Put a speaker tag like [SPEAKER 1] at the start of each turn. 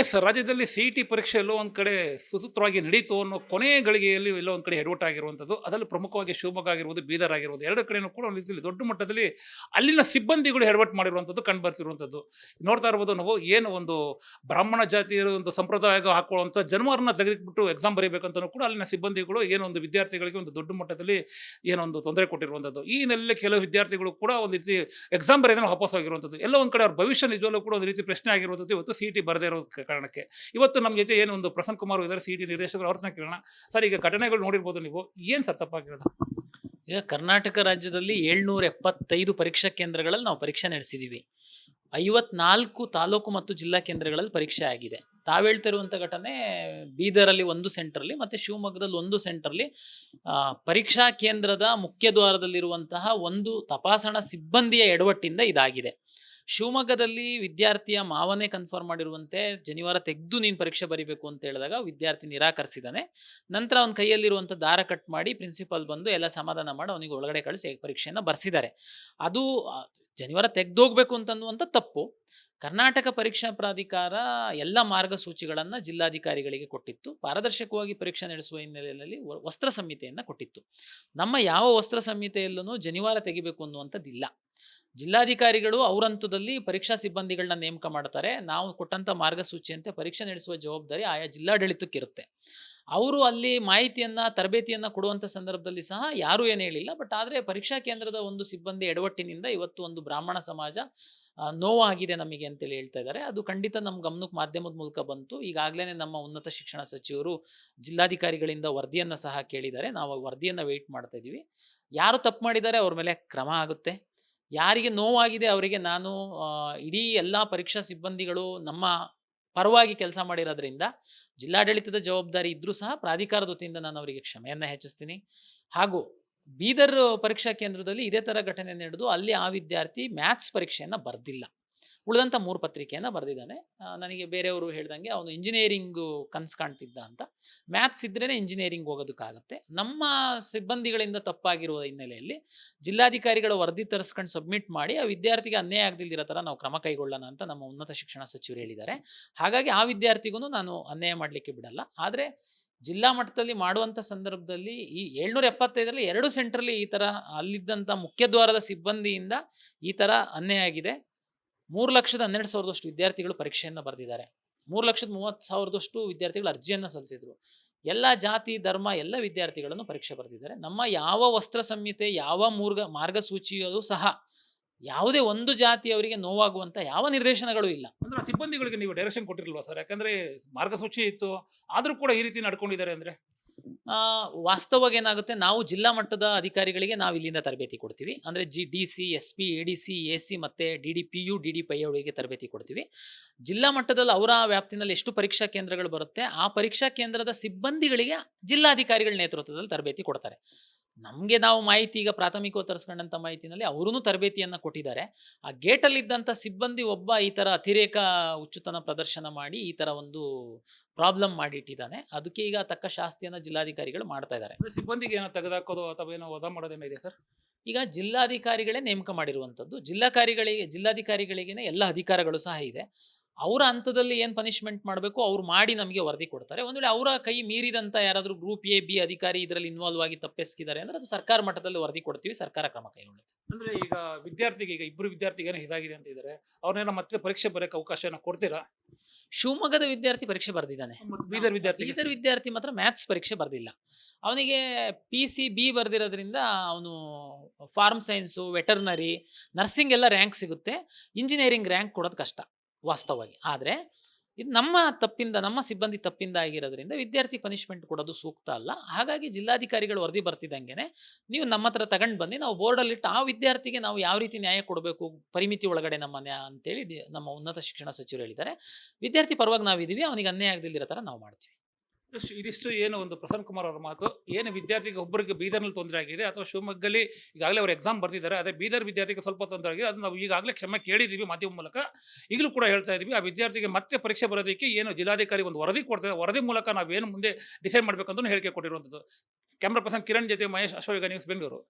[SPEAKER 1] S, ರಾಜ್ಯದಲ್ಲಿ C T ಪರೀಕ್ಷೆ ಎಲ್ಲೋ ಒಂದು ಕಡೆ ಸುಸೂತ್ರವಾಗಿ ನಡೀತು ಅನ್ನೋ ಕೊನೆ ಗಳಿಗೆಯಲ್ಲಿ ಎಲ್ಲೋ ಒಂದು ಕಡೆ ಎಡವಟ್ ಆಗಿರುವಂಥದ್ದು. ಅದರಲ್ಲಿ ಪ್ರಮುಖವಾಗಿ ಶಿವಮೊಗ್ಗ ಆಗಿರ್ಬೋದು, ಬೀದರ್ ಆಗಿರ್ಬೋದು, ಎರಡು ಕಡೆಯೂ ಕೂಡ ಒಂದು ರೀತಿಯಲ್ಲಿ ದೊಡ್ಡ ಮಟ್ಟದಲ್ಲಿ ಅಲ್ಲಿನ ಸಿಬ್ಬಂದಿಗಳು ಎಡವಟ್ ಮಾಡಿರುವಂಥದ್ದು ಕಂಡು ಬರ್ತಿರುವಂಥದ್ದು ನೋಡ್ತಾ ಇರ್ಬೋದು ನಾವು ಏನು ಒಂದು ಬ್ರಾಹ್ಮಣ ಜಾತಿಯ ಒಂದು ಸಂಪ್ರದಾಯ ಹಾಕೊಳ್ಳುವಂಥ ಜನ್ಮರನ್ನ ತೆಗೆದುಬಿಟ್ಟು ಎಕ್ಸಾಮ್ ಬರೀಬೇಕಂತಲೂ ಕೂಡ ಅಲ್ಲಿನ ಸಿಬ್ಬಂದಿಗಳು ಏನೋ ಒಂದು ವಿದ್ಯಾರ್ಥಿಗಳಿಗೆ ಒಂದು ದೊಡ್ಡ ಮಟ್ಟದಲ್ಲಿ ಏನೋ ಒಂದು ತೊಂದರೆ ಕೊಟ್ಟಿರುವಂಥದ್ದು. ಈ ಹಿನ್ನೆಲೆಯಲ್ಲಿ ಕೆಲವು ವಿದ್ಯಾರ್ಥಿಗಳು ಕೂಡ ಒಂದು ರೀತಿ ಎಕ್ಸಾಮ್ ಬರೆಯೋದನ್ನು ವಾಪಸ್ ಆಗಿರುವಂಥದ್ದು ಎಲ್ಲ ಒಂದು ಕಡೆ ಅವ್ರ ಭವಿಷ್ಯ ನಿಜವಲ್ಲೂ ಕೂಡ ಒಂದು ರೀತಿ ಪ್ರಶ್ನೆ ಆಗಿರುವಂಥದ್ದು. ಇವತ್ತು ಸಿ ಟಿ ಬರದೇ ಇರೋ ಕಾರಣಕ್ಕೆ. ಇವತ್ತು ನಮ್ಮ ಜೊತೆ ಏನು ಒಂದು ಪ್ರಸನ್ನ ಕುಮಾರ್ ಇದ್ದಾರೆ, ಸಿ ಡಿ ನಿರ್ದೇಶಕರು ಅವ್ರನ್ನ ಕೇಳೋಣ. ಸರ್, ಈಗ ಘಟನೆಗಳು ನೋಡಿರ್ಬೋದು ನೀವು. ಏನು ಸರ್ ತಪ್ಪಾಗಿರೋದು?
[SPEAKER 2] ಈಗ ಕರ್ನಾಟಕ ರಾಜ್ಯದಲ್ಲಿ ಏಳ್ನೂರ ಎಪ್ಪತ್ತೈದು ಪರೀಕ್ಷಾ ಕೇಂದ್ರಗಳಲ್ಲಿ ನಾವು ಪರೀಕ್ಷೆ ನಡೆಸಿದ್ದೀವಿ ಐವತ್ನಾಲ್ಕು ತಾಲೂಕು ಮತ್ತು ಜಿಲ್ಲಾ ಕೇಂದ್ರಗಳಲ್ಲಿ ಪರೀಕ್ಷೆ ಆಗಿದೆ. ತಾವು ಹೇಳ್ತಿರುವಂಥ ಘಟನೆ ಬೀದರಲ್ಲಿ ಒಂದು ಸೆಂಟ್ರಲ್ಲಿ ಮತ್ತು ಶಿವಮೊಗ್ಗದಲ್ಲಿ ಒಂದು ಸೆಂಟ್ರಲ್ಲಿ ಪರೀಕ್ಷಾ ಕೇಂದ್ರದ ಮುಖ್ಯ ದ್ವಾರದಲ್ಲಿರುವಂತಹ ಒಂದು ತಪಾಸಣಾ ಸಿಬ್ಬಂದಿಯ ಎಡವಟ್ಟಿಂದ ಇದಾಗಿದೆ. ಶಿವಮೊಗ್ಗದಲ್ಲಿ ವಿದ್ಯಾರ್ಥಿಯ ಮಾವನೇ ಕನ್ಫರ್ಮ್ ಮಾಡಿರುವಂತೆ ಜನಿವಾರ ತೆಗೆದು ನೀನು ಪರೀಕ್ಷೆ ಬರೀಬೇಕು ಅಂತ ಹೇಳಿದಾಗ ವಿದ್ಯಾರ್ಥಿ ನಿರಾಕರಿಸಿದಾನೆ ನಂತರ ಅವನ ಕೈಯಲ್ಲಿರುವಂಥ ದಾರ ಕಟ್ ಮಾಡಿ ಪ್ರಿನ್ಸಿಪಾಲ್ ಬಂದು ಎಲ್ಲ ಸಮಾಧಾನ ಮಾಡಿ ಅವನಿಗೆ ಒಳಗಡೆ ಕಳಿಸಿ ಪರೀಕ್ಷೆಯನ್ನು ಬರ್ಸಿದ್ದಾರೆ. ಅದು ಜನಿವಾರ ತೆಗೆದೋಗ್ಬೇಕು ಅಂತನ್ನುವಂಥ ತಪ್ಪು. ಕರ್ನಾಟಕ ಪರೀಕ್ಷಾ ಪ್ರಾಧಿಕಾರ ಎಲ್ಲ ಮಾರ್ಗಸೂಚಿಗಳನ್ನು ಜಿಲ್ಲಾಧಿಕಾರಿಗಳಿಗೆ ಕೊಟ್ಟಿತ್ತು. ಪಾರದರ್ಶಕವಾಗಿ ಪರೀಕ್ಷೆ ನಡೆಸುವ ಹಿನ್ನೆಲೆಯಲ್ಲಿ ವಸ್ತ್ರ ಸಂಹಿತೆಯನ್ನು ಕೊಟ್ಟಿತ್ತು. ನಮ್ಮ ಯಾವ ವಸ್ತ್ರ ಸಂಹಿತೆಯಲ್ಲೂ ಜನಿವಾರ ತೆಗಿಬೇಕು ಅನ್ನುವಂಥದ್ದಿಲ್ಲ. ಜಿಲ್ಲಾಧಿಕಾರಿಗಳು ಅವರಂತದಲ್ಲಿ ಪರೀಕ್ಷಾ ಸಿಬ್ಬಂದಿಗಳನ್ನ ನೇಮಕ ಮಾಡ್ತಾರೆ. ನಾವು ಕೊಟ್ಟಂಥ ಮಾರ್ಗಸೂಚಿಯಂತೆ ಪರೀಕ್ಷೆ ನಡೆಸುವ ಜವಾಬ್ದಾರಿ ಆಯಾ ಜಿಲ್ಲಾಡಳಿತಕ್ಕಿರುತ್ತೆ. ಅವರು ಅಲ್ಲಿ ಮಾಹಿತಿಯನ್ನ, ತರಬೇತಿಯನ್ನ ಕೊಡುವಂಥ ಸಂದರ್ಭದಲ್ಲಿ ಸಹ ಯಾರೂ ಏನು ಹೇಳಿಲ್ಲ. ಬಟ್ ಆದರೆ ಪರೀಕ್ಷಾ ಕೇಂದ್ರದ ಒಂದು ಸಿಬ್ಬಂದಿ ಎಡವಟ್ಟಿನಿಂದ ಇವತ್ತು ಒಂದು ಬ್ರಾಹ್ಮಣ ಸಮಾಜ ನೋವಾಗಿದೆ ನಮಗೆ ಅಂತೇಳಿ ಹೇಳ್ತಾ ಇದ್ದಾರೆ. ಅದು ಖಂಡಿತ ನಮ್ಮ ಗಮನಕ್ಕೆ ಮಾಧ್ಯಮದ ಮೂಲಕ ಬಂತು. ಈಗಾಗಲೇ ನಮ್ಮ ಉನ್ನತ ಶಿಕ್ಷಣ ಸಚಿವರು ಜಿಲ್ಲಾಧಿಕಾರಿಗಳಿಂದ ವರದಿಯನ್ನು ಸಹ ಕೇಳಿದ್ದಾರೆ. ನಾವು ವರದಿಯನ್ನು ವೆಯ್ಟ್ ಮಾಡ್ತಾ ಇದ್ದೀವಿ ಯಾರು ತಪ್ಪು ಮಾಡಿದ್ದಾರೆ ಅವ್ರ ಮೇಲೆ ಕ್ರಮ ಆಗುತ್ತೆ. ಯಾರಿಗೆ ನೋವಾಗಿದೆ ಅವರಿಗೆ ನಾನು ಇಡೀ ಎಲ್ಲ ಪರೀಕ್ಷಾ ಸಿಬ್ಬಂದಿಗಳು ನಮ್ಮ ಪರವಾಗಿ ಕೆಲಸ ಮಾಡಿರೋದ್ರಿಂದ ಜಿಲ್ಲಾಡಳಿತದ ಜವಾಬ್ದಾರಿ ಇದ್ದರೂ ಸಹ ಪ್ರಾಧಿಕಾರದ ವತಿಯಿಂದ ನಾನು ಅವರಿಗೆ ಕ್ಷಮೆಯನ್ನು ಹೆಚ್ಚಿಸ್ತೀನಿ. ಹಾಗೂ ಬೀದರ್ ಪರೀಕ್ಷಾ ಕೇಂದ್ರದಲ್ಲಿ ಇದೇ ಥರ ಘಟನೆ ನಡೆದು ಅಲ್ಲಿ ಆ ವಿದ್ಯಾರ್ಥಿ ಮ್ಯಾಥ್ಸ್ ಪರೀಕ್ಷೆಯನ್ನು ಬರೆದಿಲ್ಲ. ಉಳಿದಂಥ ಮೂರು ಪತ್ರಿಕೆಯನ್ನು ಬರೆದಿದ್ದಾನೆ. ನನಗೆ ಬೇರೆಯವರು ಹೇಳ್ದಂಗೆ ಅವನು ಇಂಜಿನಿಯರಿಂಗು ಕನ್ಸು ಕಾಣ್ತಿದ್ದ ಅಂತ. ಮ್ಯಾಥ್ಸ್ ಇದ್ರೇ ಇಂಜಿನಿಯರಿಂಗ್ ಹೋಗೋದಕ್ಕಾಗತ್ತೆ. ನಮ್ಮ ಸಿಬ್ಬಂದಿಗಳಿಂದ ತಪ್ಪಾಗಿರುವ ಹಿನ್ನೆಲೆಯಲ್ಲಿ ಜಿಲ್ಲಾಧಿಕಾರಿಗಳ ವರದಿ ತರಿಸ್ಕೊಂಡು ಸಬ್ಮಿಟ್ ಮಾಡಿ ಆ ವಿದ್ಯಾರ್ಥಿಗೆ ಅನ್ಯಾಯ ಆಗದಿಲ್ದಿರೋ ಥರ ನಾವು ಕ್ರಮ ಕೈಗೊಳ್ಳೋಣ ಅಂತ ನಮ್ಮ ಉನ್ನತ ಶಿಕ್ಷಣ ಸಚಿವರು ಹೇಳಿದ್ದಾರೆ. ಹಾಗಾಗಿ ಆ ವಿದ್ಯಾರ್ಥಿಗೂ ನಾನು ಅನ್ಯಾಯ ಮಾಡಲಿಕ್ಕೆ ಬಿಡಲ್ಲ. ಆದರೆ ಜಿಲ್ಲಾ ಮಟ್ಟದಲ್ಲಿ ಮಾಡುವಂಥ ಸಂದರ್ಭದಲ್ಲಿ ಈ ಏಳ್ನೂರ ಎಪ್ಪತ್ತೈದರಲ್ಲಿ ಎರಡು ಸೆಂಟ್ರಲ್ಲಿ ಈ ಥರ ಅಲ್ಲಿದ್ದಂಥ ಮುಖ್ಯದ್ವಾರದ ಸಿಬ್ಬಂದಿಯಿಂದ ಈ ಥರ ಅನ್ಯಾಯ ಆಗಿದೆ. ಮೂರು ಲಕ್ಷದ ಹನ್ನೆರಡು ಸಾವಿರದಷ್ಟು ವಿದ್ಯಾರ್ಥಿಗಳು ಪರೀಕ್ಷೆಯನ್ನು ಬರೆದಿದ್ದಾರೆ. ಮೂರು ಲಕ್ಷದ ಮೂವತ್ತು ಸಾವಿರದಷ್ಟು ವಿದ್ಯಾರ್ಥಿಗಳು ಅರ್ಜಿಯನ್ನು ಸಲ್ಲಿಸಿದ್ರು. ಎಲ್ಲ ಜಾತಿ, ಧರ್ಮ, ಎಲ್ಲ ವಿದ್ಯಾರ್ಥಿಗಳನ್ನು ಪರೀಕ್ಷೆ ಬರೆದಿದ್ದಾರೆ. ನಮ್ಮ ಯಾವ ವಸ್ತ್ರ ಸಂಹಿತೆ, ಯಾವ ಮೂರ್ಗ, ಮಾರ್ಗಸೂಚಿಯೂ ಸಹ ಯಾವುದೇ ಒಂದು ಜಾತಿಯವರಿಗೆ ನೋವಾಗುವಂಥ ಯಾವ ನಿರ್ದೇಶನಗಳು ಇಲ್ಲ.
[SPEAKER 1] ಅಂದ್ರೆ ಸಿಬ್ಬಂದಿಗಳಿಗೆ ನೀವು ಡೈರೆಕ್ಷನ್ ಕೊಟ್ಟಿರಲ್ವಾ ಸರ್? ಯಾಕಂದ್ರೆ ಮಾರ್ಗಸೂಚಿ ಇತ್ತು, ಆದರೂ ಕೂಡ ಈ ರೀತಿ ನಡ್ಕೊಂಡಿದ್ದಾರೆ ಅಂದ್ರೆ?
[SPEAKER 2] ವಾಸ್ತವವಾಗಿ ಏನಾಗುತ್ತೆ, ನಾವು ಜಿಲ್ಲಾ ಮಟ್ಟದ ಅಧಿಕಾರಿಗಳಿಗೆ ನಾವು ಇಲ್ಲಿಂದ ತರಬೇತಿ ಕೊಡ್ತೀವಿ. ಅಂದರೆ G, D, C, S, P, A, D, C, A, C ಮತ್ತು D D, P, U, D D, P I ಅವರಿಗೆ ತರಬೇತಿ ಕೊಡ್ತೀವಿ. ಜಿಲ್ಲಾ ಮಟ್ಟದಲ್ಲಿ ಅವರ ವ್ಯಾಪ್ತಿನಲ್ಲಿ ಎಷ್ಟು ಪರೀಕ್ಷಾ ಕೇಂದ್ರಗಳು ಬರುತ್ತೆ, ಆ ಪರೀಕ್ಷಾ ಕೇಂದ್ರದ ಸಿಬ್ಬಂದಿಗಳಿಗೆ ಜಿಲ್ಲಾಧಿಕಾರಿಗಳ ನೇತೃತ್ವದಲ್ಲಿ ತರಬೇತಿ ಕೊಡ್ತಾರೆ. ನಮಗೆ ನಾವು ಮಾಹಿತಿ ಈಗ ಪ್ರಾಥಮಿಕವಾಗಿ ತರಿಸ್ಕೊಂಡಂಥ ಮಾಹಿತಿನಲ್ಲಿ ಅವರೂ ತರಬೇತಿಯನ್ನು ಕೊಟ್ಟಿದ್ದಾರೆ. ಆ ಗೇಟಲ್ಲಿದ್ದಂಥ ಸಿಬ್ಬಂದಿ ಒಬ್ಬ ಈ ಥರ ಅತಿರೇಕ ಹುಚ್ಚುತನ ಪ್ರದರ್ಶನ ಮಾಡಿ ಈ ಥರ ಒಂದು ಪ್ರಾಬ್ಲಮ್ ಮಾಡಿಟ್ಟಿದ್ದಾನೆ. ಅದಕ್ಕೆ ಈಗ ತಕ್ಕ ಶಾಸ್ತಿಯನ್ನು ಜಿಲ್ಲಾಧಿಕಾರಿಗಳು ಮಾಡ್ತಾ ಇದ್ದಾರೆ.
[SPEAKER 1] ಸಿಬ್ಬಂದಿಗೆ ಏನೋ ತೆಗೆದಾಕೋದು ಅಥವಾ ಏನೋ ವಧ ಮಾಡೋದೇನೋ ಇದೆ ಸರ್?
[SPEAKER 2] ಈಗ ಜಿಲ್ಲಾಧಿಕಾರಿಗಳೇ ನೇಮಕ ಮಾಡಿರುವಂಥದ್ದು ಜಿಲ್ಲಾಕಾರಿಗಳಿಗೆ ಜಿಲ್ಲಾಧಿಕಾರಿಗಳಿಗೇನೆ ಎಲ್ಲ ಅಧಿಕಾರಗಳು ಸಹ ಇದೆ. ಅವರ ಹಂತದಲ್ಲಿ ಏನು ಪನಿಷ್ಮೆಂಟ್ ಮಾಡಬೇಕು ಅವ್ರು ಮಾಡಿ ನಮಗೆ ವರದಿ ಕೊಡ್ತಾರೆ. ಒಂದು ವೇಳೆ ಅವರ ಕೈ ಮೀರಿದಂಥ ಯಾರಾದರೂ ಗ್ರೂಪ್ ಎ ಬಿ ಅಧಿಕಾರಿ ಇದರಲ್ಲಿ ಇನ್ವಾಲ್ವ್ ಆಗಿ ತಪ್ಪೆಸಗಿದ್ದಾರೆ ಅಂದರೆ ಅದು ಸರ್ಕಾರ ಮಟ್ಟದಲ್ಲಿ ವರದಿ ಕೊಡ್ತೀವಿ ಸರ್ಕಾರ ಕ್ರಮ ಕೈಗೊಳ್ಳುತ್ತೆ.
[SPEAKER 1] ಅಂದ್ರೆ ಈಗ ವಿದ್ಯಾರ್ಥಿಗೆ ಈಗ ಇಬ್ಬರು ವಿದ್ಯಾರ್ಥಿಗೆ ಏನೋ ಇದಾಗಿದೆ ಅಂತ ಇದ್ದಾರೆ ಅವ್ರನ್ನೆಲ್ಲ ಮತ್ತೆ ಪರೀಕ್ಷೆ ಬರೋಕ್ಕೆ ಅವಕಾಶನ ಕೊಡ್ತೀರಾ?
[SPEAKER 2] ಶಿವಮೊಗ್ಗದ ವಿದ್ಯಾರ್ಥಿ ಪರೀಕ್ಷೆ ಬರೆದಿದ್ದಾನೆ.
[SPEAKER 1] ಬೀದರ್ ವಿದ್ಯಾರ್ಥಿ
[SPEAKER 2] ಬೀದರ್ ವಿದ್ಯಾರ್ಥಿ ಮಾತ್ರ ಮ್ಯಾಥ್ಸ್ ಪರೀಕ್ಷೆ ಬರೆದಿಲ್ಲ. ಅವನಿಗೆ ಪಿ ಸಿ ಬಿ ಬರೆದಿರೋದ್ರಿಂದ ಅವನು ಫಾರ್ಮ್ ಸೈನ್ಸು ವೆಟರ್ನರಿ ನರ್ಸಿಂಗ್ ಎಲ್ಲ ರ್ಯಾಂಕ್ ಸಿಗುತ್ತೆ. ಇಂಜಿನಿಯರಿಂಗ್ ರ್ಯಾಂಕ್ ಕೊಡೋದು ಕಷ್ಟ. ವಾಸ್ತವವಾಗಿ. ಆದರೆ, ಇದು ನಮ್ಮ ತಪ್ಪಿಂದ, ನಮ್ಮ ಸಿಬ್ಬಂದಿ ತಪ್ಪಿಂದ ಆಗಿರೋದ್ರಿಂದ ವಿದ್ಯಾರ್ಥಿ ಪನಿಷ್ಮೆಂಟ್ ಕೊಡೋದು ಸೂಕ್ತ ಅಲ್ಲ. ಹಾಗಾಗಿ ಜಿಲ್ಲಾಧಿಕಾರಿಗಳು ವರದಿ ಬರ್ತಿದ್ದಂಗೆ ನೀವು ನಮ್ಮ ಹತ್ರ ತಗೊಂಡು ಬನ್ನಿ, ನಾವು ಬೋರ್ಡಲ್ಲಿಟ್ಟು ಆ ವಿದ್ಯಾರ್ಥಿಗೆ ನಾವು ಯಾವ ರೀತಿ ನ್ಯಾಯ ಕೊಡಬೇಕು, ಪರಿಮಿತಿ ಒಳಗಡೆ ನಮ್ಮ ನ್ಯಾಯ ಅಂತೇಳಿ ನಮ್ಮ ಉನ್ನತ ಶಿಕ್ಷಣ ಸಚಿವರು ಹೇಳಿದ್ದಾರೆ. ವಿದ್ಯಾರ್ಥಿ ಪರವಾಗಿ ನಾವಿದ್ದೀವಿ, ಅವನಿಗೆ ಅನ್ಯಾಯ ಆಗದಿಲ್ದಿರೋ ಥರ ನಾವು ಮಾಡ್ತೀವಿ.
[SPEAKER 1] ಇದಿಷ್ಟು ಏನು ಒಂದು ಪ್ರಸನ್ನ ಕುಮಾರ್ ಅವರ ಮಾತು, ಏನು ವಿದ್ಯಾರ್ಥಿಗೆ ಒಬ್ಬರಿಗೆ ಬೀದರ್ನಲ್ಲಿ ತೊಂದರೆ ಆಗಿದೆ ಅಥವಾ ಶಿವಮೊಗ್ಗದಲ್ಲಿ ಈಗಾಗಲೇ ಅವರು ಎಕ್ಸಾಮ್ ಬರ್ತಿದ್ದಾರೆ ಅದೇ ಬೀದರ್ ವಿದ್ಯಾರ್ಥಿಗೆ ಸ್ವಲ್ಪ ತೊಂದರೆ ಆಗಿದೆ ಅದು ನಾವು ಈಗಾಗಲೇ ಕ್ಷಮೆ ಕೇಳಿದ್ದೀವಿ ಮಾಧ್ಯಮ ಮೂಲಕ. ಈಗಲೂ ಕೂಡ ಹೇಳ್ತಾ ಇದ್ದೀವಿ, ಆ ವಿದ್ಯಾರ್ಥಿಗೆ ಮತ್ತೆ ಪರೀಕ್ಷೆ ಬರೋದಕ್ಕೆ ಏನು ಜಿಲ್ಲಾಧಿಕಾರಿ ಒಂದು ವರದಿ ಕೊಡ್ತಾರೆ ವರದಿ ಮೂಲಕ ನಾವು ಏನು ಮುಂದೆ ಡಿಸೈಡ್ ಮಾಡಬೇಕಂತ ಹೇಳಿಕೆ ಕೊಟ್ಟಿರುವಂಥದ್ದು. ಕ್ಯಾಮ್ರಾ ಪರ್ಸನ್ ಕಿರಣ್ ಜೊತೆ ಮಹೇಶ್, ಅಶೋಕ ನ್ಯೂಸ್ ಬೆಂಗಳೂರು.